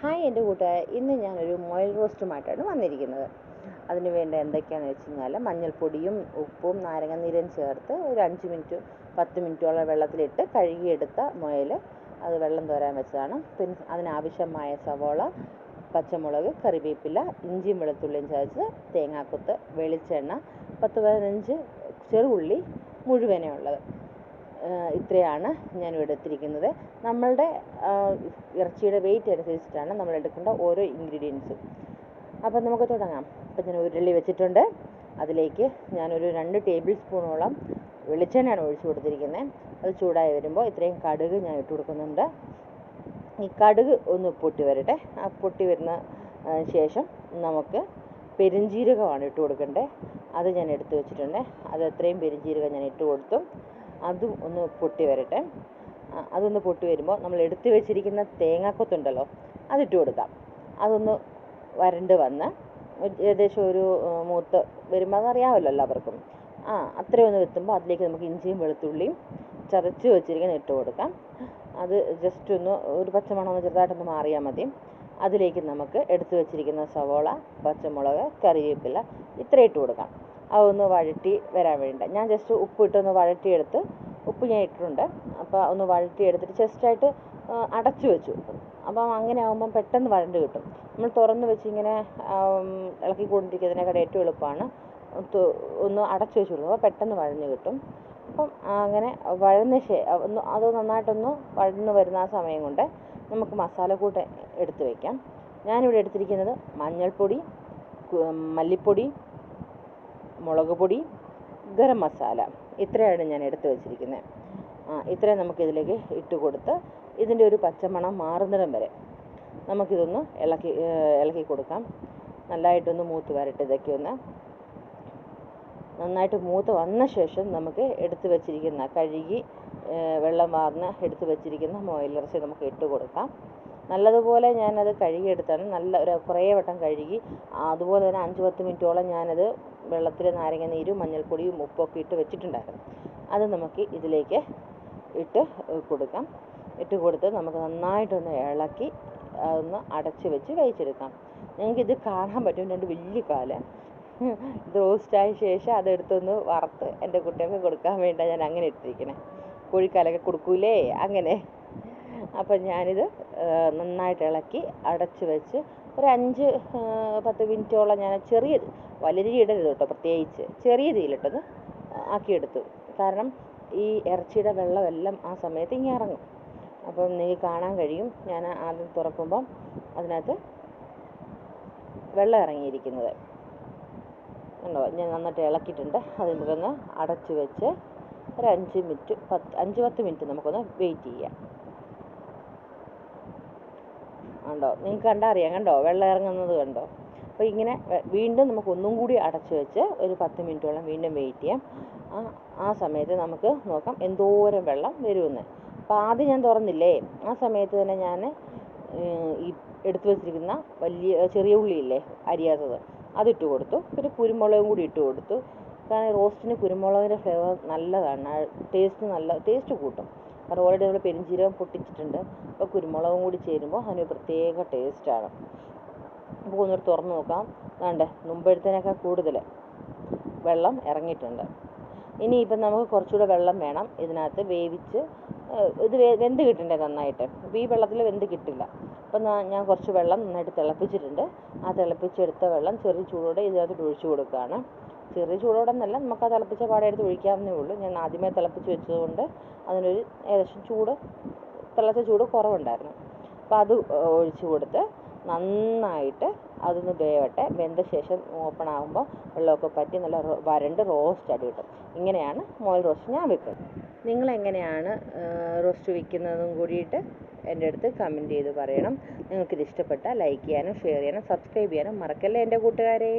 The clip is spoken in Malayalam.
ഹായ് എന്റെ കൂട്ടുകാരെ ഇന്ന് ഞാനൊരു മൊയൽ റോസ്റ്റുമായിട്ടാണ് വന്നിരിക്കുന്നത്. അതിന് വേണ്ട എന്തൊക്കെയാണെന്ന് വെച്ച് കഴിഞ്ഞാൽ മഞ്ഞൾപ്പൊടിയും ഉപ്പും നാരങ്ങനീരും ചേർത്ത് ഒരു അഞ്ച് മിനിറ്റ് പത്ത് മിനിറ്റോളം വെള്ളത്തിലിട്ട് കഴുകിയെടുത്ത മൊയൽ അത് വെള്ളം തോരാൻ വെച്ചതാണ്. പിന്നെ അതിനാവശ്യമായ സവോള പച്ചമുളക് കറിവേപ്പില ഇഞ്ചിയും വെളുത്തുള്ളിയും ചേർത്ത് തേങ്ങാക്കൊത്ത് വെളിച്ചെണ്ണ പത്ത് പതിനഞ്ച് ചെറുള്ളി മുഴുവനേ ഉള്ളത് ഇത്രയാണ് ഞാൻ ഇവിടെ എടുത്തിരിക്കുന്നത്. നമ്മളുടെ ഇറച്ചിയുടെ വെയിറ്റ് അനുസരിച്ചിട്ടാണ് നമ്മൾ എടുക്കേണ്ട ഓരോ ഇൻഗ്രീഡിയൻസും അപ്പം നമുക്ക് തുടങ്ങാം. അപ്പം ഞാൻ ഉരുളി വെച്ചിട്ടുണ്ട്. അതിലേക്ക് ഞാനൊരു രണ്ട് ടേബിൾ സ്പൂണോളം വെളിച്ചെണ്ണയാണ് ഒഴിച്ചു കൊടുത്തിരിക്കുന്നത്. അത് ചൂടായി വരുമ്പോൾ ഇത്രയും കടുക് ഞാൻ ഇട്ട് കൊടുക്കുന്നുണ്ട്. ഈ കടുക് ഒന്ന് പൊട്ടി വരട്ടെ. ആ പൊട്ടി വരുന്ന ശേഷം നമുക്ക് പെരുംജീരകമാണ് ഇട്ട് കൊടുക്കേണ്ടത്. അത് ഞാൻ എടുത്തു വെച്ചിട്ടുണ്ട്. അത് എത്രയും പെരുംജീരകം ഞാൻ ഇട്ട് കൊടുത്തു. അതും ഒന്ന് പൊട്ടി വരട്ടെ. അതൊന്ന് പൊട്ടി വരുമ്പോൾ നമ്മൾ എടുത്തു വെച്ചിരിക്കുന്ന തേങ്ങാക്കൊത്തുണ്ടല്ലോ അതിട്ട് കൊടുക്കാം. അതൊന്ന് വരണ്ട് വന്ന് ഏകദേശം ഒരു മൂത്ത് വരുമ്പോൾ അതറിയാമല്ലോ എല്ലാവർക്കും. ആ അത്രയും ഒന്ന് എത്തുമ്പോൾ അതിലേക്ക് നമുക്ക് ഇഞ്ചിയും വെളുത്തുള്ളിയും ചതച്ച് വെച്ചിരിക്കുന്ന ഇട്ട് കൊടുക്കാം. അത് ജസ്റ്റ് ഒന്ന് ഒരു പച്ചമണം ഒന്ന് ചെറുതായിട്ടൊന്ന് മാറിയാൽ മതി. അതിലേക്ക് നമുക്ക് എടുത്തു വെച്ചിരിക്കുന്ന സവോള പച്ചമുളക് കറിവേപ്പില ഇത്ര ഇട്ട് കൊടുക്കാം. അതൊന്ന് വഴറ്റി വരാൻ വേണ്ടി ഞാൻ ജസ്റ്റ് ഉപ്പ് ഇട്ടൊന്ന് വഴറ്റിയെടുത്ത് ഉപ്പ് ഞാൻ ഇട്ടിട്ടുണ്ട്. അപ്പോൾ ഒന്ന് വഴറ്റിയെടുത്തിട്ട് ജസ്റ്റായിട്ട് അടച്ചു വെച്ചു. അപ്പം അങ്ങനെ ആകുമ്പം പെട്ടെന്ന് വഴണ്ട് കിട്ടും. നമ്മൾ തുറന്ന് വെച്ച് ഇങ്ങനെ ഇളക്കിക്കൊണ്ടിരിക്കുന്നതിനേക്കാൾ ഏറ്റവും എളുപ്പമാണ്. ഒന്ന് അടച്ചു വെച്ചു കൊടുക്കും. അപ്പോൾ പെട്ടെന്ന് വഴഞ്ഞ് കിട്ടും. അപ്പം അങ്ങനെ വഴന്ന ഒന്ന് അത് നന്നായിട്ടൊന്ന് വഴന്ന് വരുന്ന ആ സമയം കൊണ്ട് നമുക്ക് മസാലക്കൂട്ട് എടുത്ത് വയ്ക്കാം ഞാനിവിടെ എടുത്തിരിക്കുന്നത് മഞ്ഞൾപ്പൊടി മല്ലിപ്പൊടി മുളക് പൊടി ഗരം മസാല. ഇത്രയാണ് ഞാൻ എടുത്ത് വെച്ചിരിക്കുന്നത് ഇത്രയും നമുക്കിതിലേക്ക് ഇട്ട് കൊടുത്ത് ഇതിന്റെ ഒരു പച്ചമണം മാറുന്നിടം വരെ നമുക്കിതൊന്ന് ഇളക്കി ഇളക്കി കൊടുക്കാം. നല്ലതായിട്ടൊന്ന് മൂത്ത് വരട്ടെ ഇതൊക്കെ ഒന്ന്. നന്നായിട്ട് മൂത്ത് വന്ന ശേഷം നമുക്ക് എടുത്ത് വെച്ചിരിക്കുന്ന കഴുകി വെള്ളം വാർന്ന് എടുത്ത് വെച്ചിരിക്കുന്ന മൊയിലിറച്ചി നമുക്ക് ഇട്ട് കൊടുക്കാം. നല്ലതുപോലെ ഞാനത് കഴുകിയെടുത്താണ്. നല്ല ഒരു കുറേ വട്ടം കഴുകി അതുപോലെ തന്നെ അഞ്ച് പത്ത് മിനിറ്റോളം ഞാനത് വെള്ളത്തിൽ നാരങ്ങ നീരും മഞ്ഞൾപ്പൊടിയും ഉപ്പൊക്കെ ഇട്ട് വെച്ചിട്ടുണ്ടായിരുന്നു. അത് നമുക്ക് ഇതിലേക്ക് ഇട്ട് കൊടുക്കാം. ഇട്ട് കൊടുത്ത് നമുക്ക് നന്നായിട്ടൊന്ന് ഇളക്കി ഒന്ന് അടച്ച് വെച്ച് വേവിച്ചെടുക്കാം. ഇത് കാണാൻ പറ്റും രണ്ട് വലിയ കാല. ഇത് റോസ്റ്റായ ശേഷം അതെടുത്തൊന്ന് വറുത്ത് എന്റെ കുട്ടികൾക്ക് കൊടുക്കാൻ വേണ്ട ഞാൻ അങ്ങനെ ഇട്ടിരിക്കണേ. കോഴിക്കാലൊക്കെ കൊടുക്കൂലേ? അങ്ങനെ. അപ്പം ഞാനിത് നന്നായിട്ട് ഇളക്കി അടച്ച് വെച്ച് ഒരു അഞ്ച് പത്ത് മിനിറ്റോളം ഞാൻ ചെറിയ വലിയ തീ ഇടരുത് കേട്ടോ പ്രത്യേകിച്ച്. ചെറിയ തീയിലിട്ടത് ആക്കിയെടുത്തു. കാരണം ഈ ഇറച്ചിയുടെ വെള്ളമെല്ലാം ആ സമയത്ത് ഇങ്ങനെ ഇറങ്ങും. അപ്പം നിങ്ങൾക്ക് കാണാൻ കഴിയും. ഞാൻ ആദ്യം തുറക്കുമ്പം അതിനകത്ത് വെള്ളം ഇറങ്ങിയിരിക്കുന്നത്. ഉണ്ടോ ഞാൻ നന്നായിട്ട് ഇളക്കിയിട്ടുണ്ട്. അത് നമുക്കൊന്ന് അടച്ച് വെച്ച് ഒരു അഞ്ച് മിനിറ്റ് പത്ത് അഞ്ച് പത്ത് മിനിറ്റ് നമുക്കൊന്ന് വെയിറ്റ് ചെയ്യാം. കണ്ടോ? നിങ്ങൾക്ക് കണ്ടാൽ അറിയാം കണ്ടോ? വെള്ളം ഇറങ്ങുന്നത് കണ്ടോ? അപ്പോൾ ഇങ്ങനെ വീണ്ടും നമുക്ക് ഒന്നും കൂടി അടച്ചു വെച്ച് ഒരു പത്ത് മിനിറ്റോളം വീണ്ടും വെയിറ്റ് ചെയ്യാം. ആ ആ സമയത്ത് നമുക്ക് നോക്കാം എന്തോരം വെള്ളം വരുമെന്ന്. അപ്പോൾ ആദ്യം ഞാൻ തുറന്നില്ലേ? ആ സമയത്ത് തന്നെ ഞാൻ ഈ എടുത്തു വെച്ചിരിക്കുന്ന വലിയ ചെറിയ ഉള്ളിയില്ലേ അരിയാത്തത് അതിട്ട് കൊടുത്തു. പിന്നെ കുരുമുളകും കൂടി ഇട്ട് കൊടുത്തു. കാരണം റോസ്റ്റിന് കുരുമുളകിന്റെ ഫ്ലേവർ നല്ലതാണ്. ടേസ്റ്റ് നല്ല ടേസ്റ്റ് കൂട്ടും. കാരണം ഓൾറെഡി നമ്മൾ പെരിഞ്ചീരകം പൊട്ടിച്ചിട്ടുണ്ട്. അപ്പോൾ കുരുമുളകും കൂടി ചേരുമ്പോൾ അതിന് പ്രത്യേക ടേസ്റ്റാണ് അപ്പോൾ ഒന്നുകൂടി തുറന്ന് നോക്കാം. വേണ്ടേ മുമ്പെടുത്തതിനേക്കാൾ കൂടുതൽ വെള്ളം ഇറങ്ങിയിട്ടുണ്ട്. ഇനി ഇനിയിപ്പം നമുക്ക് കുറച്ചുകൂടെ വെള്ളം വേണം. ഇതിനകത്ത് വേവിച്ച് ഇത് വെന്ത് കിട്ടണ്ടേ നന്നായിട്ട്? ഈ വെള്ളത്തിൽ വെന്ത് കിട്ടില്ല. അപ്പം ഞാൻ കുറച്ച് വെള്ളം നന്നായിട്ട് തിളപ്പിച്ചിട്ടുണ്ട്. ആ തിളപ്പിച്ചെടുത്ത വെള്ളം ചെറിയ ചൂടോടെ ഇതിനകത്ത് ഒഴിച്ചു കൊടുക്കുകയാണ്. ചെറിയ ചൂടോടെ എന്നല്ല നമുക്ക് ആ തിളപ്പിച്ച പാടെ എടുത്ത് ഒഴിക്കാവുന്നേ ഉള്ളൂ. ഞാൻ ആദ്യമേ തിളപ്പിച്ച് വെച്ചതുകൊണ്ട് അതിനൊരു ഏകദേശം ചൂട് തിളച്ച ചൂട് കുറവുണ്ടായിരുന്നു. അപ്പോൾ അത് ഒഴിച്ചു കൊടുത്ത് നന്നായിട്ട് അതൊന്ന് വേവട്ടെ. വെന്ത ശേഷം ഓപ്പൺ ആകുമ്പോൾ വെള്ളമൊക്കെ പറ്റി നല്ല വരണ്ട് റോസ്റ്റ് ആയിട്ട് കിട്ടും. ഇങ്ങനെയാണ് മോൾ റോസ്റ്റ് ഞാൻ വെക്കുന്നത്. നിങ്ങൾ എങ്ങനെയാണ് റോസ്റ്റ് വിൽക്കുന്നതും കൂടിയിട്ട് എന്റെ അടുത്ത് കമന്റ് ചെയ്ത് പറയണം. നിങ്ങൾക്കിത് ഇഷ്ടപ്പെട്ടാൽ ലൈക്ക് ചെയ്യാനും ഷെയർ ചെയ്യാനും സബ്സ്ക്രൈബ് ചെയ്യാനും മറക്കല്ലേ എന്റെ കൂട്ടുകാരെ?